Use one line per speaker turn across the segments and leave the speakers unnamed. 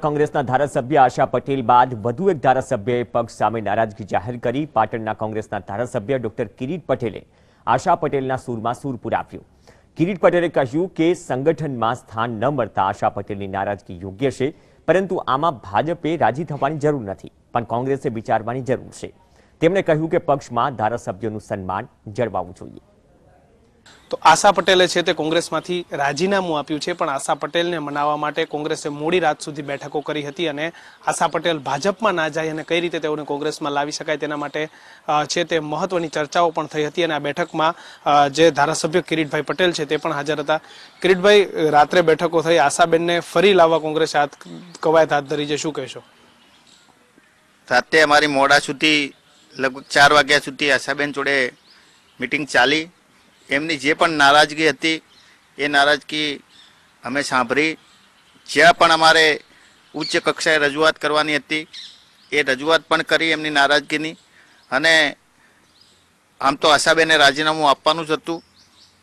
કોંગ્રેસના ધારાસભ્ય આશા પટેલ બાદ વધુ એક ધારાસભ્યએ પક્ષ સામે નારાજગી જાહેર કરી. પાટણના કોંગ્રેસના ધારાસભ્ય ડોક્ટર કિરીટ પટેલે આશા પટેલના સૂરમાં સૂર પુરાવ્યું. કિરીટ પટેલે કહ્યું કે સંગઠનમાં સ્થાન ન મળતા આશા પટેલની નારાજગી યોગ્ય છે, પરંતુ આમાં ભાજપે રાજી થવાની જરૂર નથી, પણ કોંગ્રેસે વિચારવાની જરૂર છે. તેમણે કહ્યું કે પક્ષમાં ધારાસભ્યોનું સન્માન જળવાવું જોઈએ.
તો આશા પટેલે છે તે કોંગ્રેસમાંથી રાજીનામું આપ્યું છે, પણ આશા પટેલને મનાવવા માટે કોંગ્રેસે મોડી રાત સુધી બેઠકો કરી હતી અને આશા પટેલ ભાજપમાં ના જાય અને કઈ રીતે તેઓને કોંગ્રેસમાં લાવી શકાય તેના માટે છે તે મહત્વની ચર્ચાઓ પણ થઈ હતી અને આ બેઠકમાં જે ધારાસભ્ય કિરીટભાઈ પટેલ છે તે પણ હાજર હતા. કિરીટભાઈ, રાત્રે બેઠકો થઈ, આશાબેનને ફરી લાવવા કોંગ્રેસે હાથ, કવાયત હાથ ધરી છે, શું કહેશો?
રાતે અમારી મોડા સુધી, લગભગ ચાર વાગ્યા સુધી આશાબેન જોડે મિટિંગ ચાલી. એમની જે પણ નારાજગી હતી, એ નારાજગી અમે સાંભળી. જ્યાં પણ અમારે ઉચ્ચ કક્ષાએ રજૂઆત કરવાની હતી, એ રજૂઆત પણ કરી એમની નારાજગીની. અને આમ તો આશાબેને રાજીનામું આપવાનું જ હતું,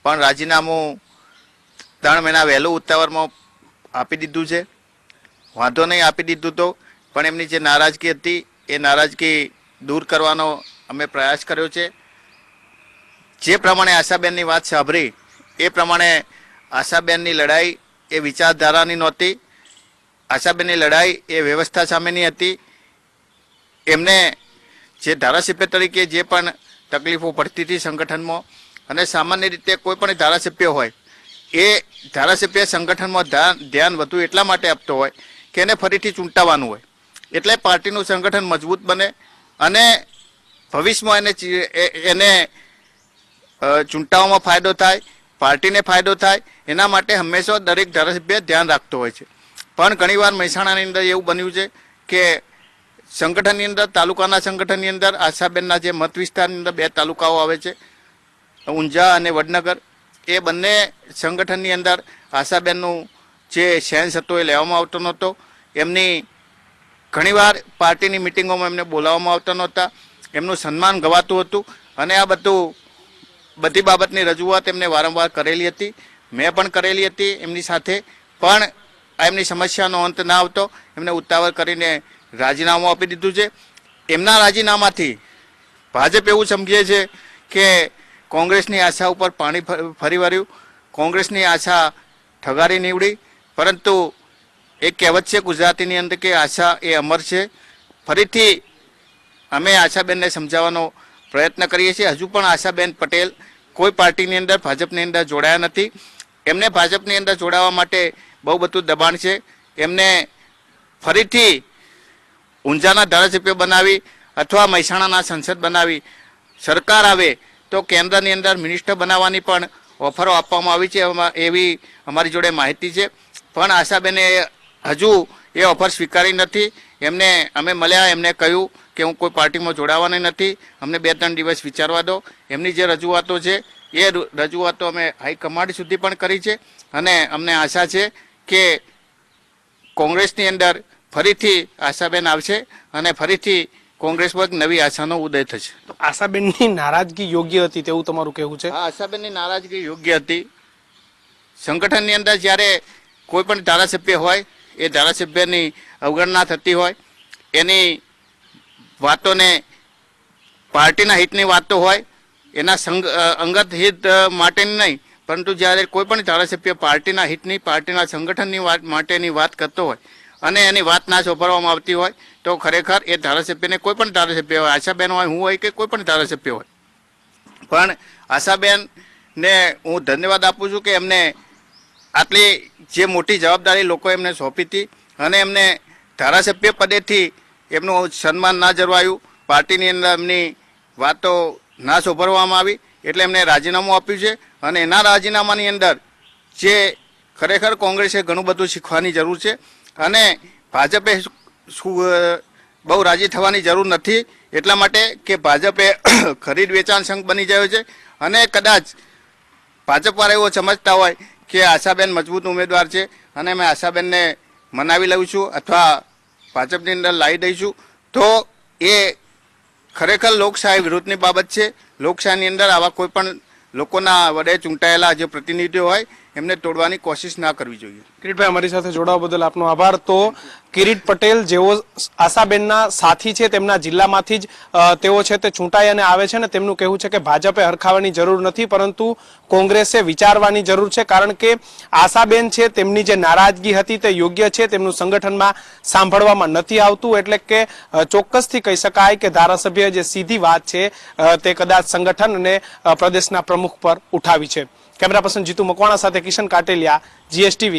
પણ રાજીનામું ત્રણ મહિના વહેલું ઉતાવળમાં આપી દીધું છે. વાંધો નહીં આપી દીધું તો, પણ એમની જે નારાજગી હતી, એ નારાજગી દૂર કરવાનો અમે પ્રયાસ કર્યો છે. જે પ્રમાણે આશાબેનની વાત સાંભળી, એ પ્રમાણે આશાબેનની લડાઈ એ વિચારધારાની નહોતી. આશાબેનની લડાઈ એ વ્યવસ્થા સામેની હતી. એમને જે ધારાસભ્ય તરીકે જે પણ તકલીફો પડતી હતી સંગઠનમાં, અને સામાન્ય રીતે કોઈ પણ ધારાસભ્ય હોય, એ ધારાસભ્ય સંગઠનમાં ધ્યાન વધુ એટલા માટે આપતો હોય કે એને ફરીથી ચૂંટાવાનું હોય. એટલે પાર્ટીનું સંગઠન મજબૂત બને, અને ભવિષ્યમાં એને એને અ, ચૂંટાવામાં ફાયદો થાય પાર્ટીને ફાયદો થાય એના માટે હંમેશા દરેક ધારાસભ્ય ધ્યાન રાખતો હોય છે. પણ ઘણીવાર મહેસાણાની અંદર એવું બન્યું છે કે સંગઠનની અંદર તાલુકાના સંગઠનની અંદર આશાબેનના જે મત વિસ્તારની અંદર બે તાલુકાઓ આવે છે ઊંઝા અને વડનગર એ બંને સંગઠનની અંદર આશાબેનનું જે સેન્સ હતો એ લેવામાં આવતો નહોતો. એમની ઘણીવાર પાર્ટીની મિટિંગોમાં એમને બોલાવવામાં આવતા નહોતા. એમનું સન્માન ગવાતું હતું અને આ બધું બધી બાબતની રજૂઆત એમને વારંવાર કરેલી હતી. મેં પણ કરેલી હતી એમની સાથે. પણ એમની સમસ્યાનો અંત ના આવતો. એમને ઉતાવળ કરીને રાજીનામું આપી દીધું છે. એમના રાજીનામાથી ભાજપ એવું સમજે છે કે કોંગ્રેસની આશા ઉપર પાણી ફરી વળ્યું. કોંગ્રેસની આશા ઠગારી નીવડી. પરંતુ એક કહેવત છે ગુજરાતીની અંદર કે આશા એ અમર છે. ફરીથી અમે આશાબેનને સમજાવવાનો પ્રયત્ન કરીએ છીએ. હજુ પણ આશાબેન પટેલ કોઈ પાર્ટીની અંદર, ભાજપની અંદર જોડાયા નથી. એમને ભાજપની અંદર જોડાવા માટે બહુ બધું દબાણ છે. એમને ફરીથી ઊંઝાના ધારાસભ્ય બનાવી અથવા મહેસાણાના સંસદ બનાવી સરકાર આવે તો કેન્દ્રની અંદર મિનિસ્ટર બનાવવાની પણ ઓફરો આપવામાં આવી છે. એવી અમારી જોડે માહિતી છે. પણ આશાબેને હજુ એ ઓફર સ્વીકારી નથી. એમને અમે મળ્યા એમને કહ્યું કે હું કોઈ પાર્ટીમાં જોડાવાની નથી. અમને બે ત્રણ દિવસ વિચારવા દો. એમની જે રજૂઆતો છે એ રજૂઆતો અમે હાઈકમાન્ડ સુધી પણ કરી છે. અને અમને આશા છે કે કોંગ્રેસની અંદર ફરીથી આશાબેન આવશે અને ફરીથી કોંગ્રેસ પર નવી આશાનો ઉદય થશે.
તો આશાબેનની નારાજગી યોગ્ય હતી તેવું તમારું કહેવું છે?
આશાબેનની નારાજગી યોગ્ય હતી. સંગઠનની અંદર જ્યારે કોઈ પણ ધારાસભ્ય હોય એ ધારાસભ્યની અવગણના થતી હોય, એની વાતોને પાર્ટીના હિતની વાતો હોય, એના સંગ અંગત હિત માટેની નહીં, પરંતુ જ્યારે કોઈ પણ ધારાસભ્ય પાર્ટીના હિતની, પાર્ટીના સંગઠનની વાત, માટેની વાત કરતો હોય અને એની વાત ના સોંપવામાં આવતી હોય, તો ખરેખર એ ધારાસભ્યને કોઈ પણ ધારાસભ્ય હોય, આશાબેન હોય, હું હોય કે કોઈ પણ ધારાસભ્ય હોય. પણ આશાબેનને હું ધન્યવાદ આપું છું કે એમને આટલી જે મોટી જવાબદારી લોકો એમને સોંપી હતી અને એમને ધારાસભ્ય પદેથી એમનું સન્માન ના જળવાયું પાર્ટીની અંદર એમની વાતો ના સોંપવામાં આવી એટલે એમને રાજીનામું આપ્યું છે અને એના રાજીનામાની અંદર જે ખરેખર કોંગ્રેસે ઘણું બધું શીખવાની જરૂર છે અને ભાજપે બહુ રાજી થવાની જરૂર નથી એટલા માટે કે ભાજપે ખરીદ વેચાણ સંઘ બની ગયો છે અને કદાચ ભાજપવાળા એવો સમજતા હોય કે આશાબેન મજબૂત ઉમેદવાર છે અને મેં આશાબેનને મનાવી લઉં છું અથવા ભાજપની અંદર લાવી દઈશું તો એ ખરેખર લોકશાહી વિરુદ્ધની બાબત છે. લોકશાહીની અંદર આવા કોઈ પણ લોકોના વડે ચૂંટાયેલા જે પ્રતિનિધિઓ હોય એમને તોડવાની કોશિશ ના કરવી જોઈએ.
કિરીટભાઈ, અમારી સાથે જોડાવા બદલ આપનો આભાર. તો કિરીટ પટેલ જેઓ આશાબેનના સાથી છે, તેમના જિલ્લામાંથી જ તેઓ છે તે ચૂંટાઈ અને આવે છે ને તેમનું કહેવું છે કે ભાજપે હરખાવાની જરૂર નથી, પરંતુ કોંગ્રેસે વિચારવાની જરૂર છે, કારણ કે આશાબેન છે, તેમની જે નારાજગી હતી તે યોગ્ય છે, તેમનું સંગઠનમાં સાંભળવામાં નથી આવતું, એટલે કે ચોક્કસથી કહી શકાય કે ધારાસભ્ય જે સીધી વાત છે તે કદાચ સંગઠન અને પ્રદેશના પ્રમુખ પર ઉઠાવી છે. કેમેરા પર્સન જીતુ મકવાણા સાથે કિશન કાટેલિયા જીએસટીવી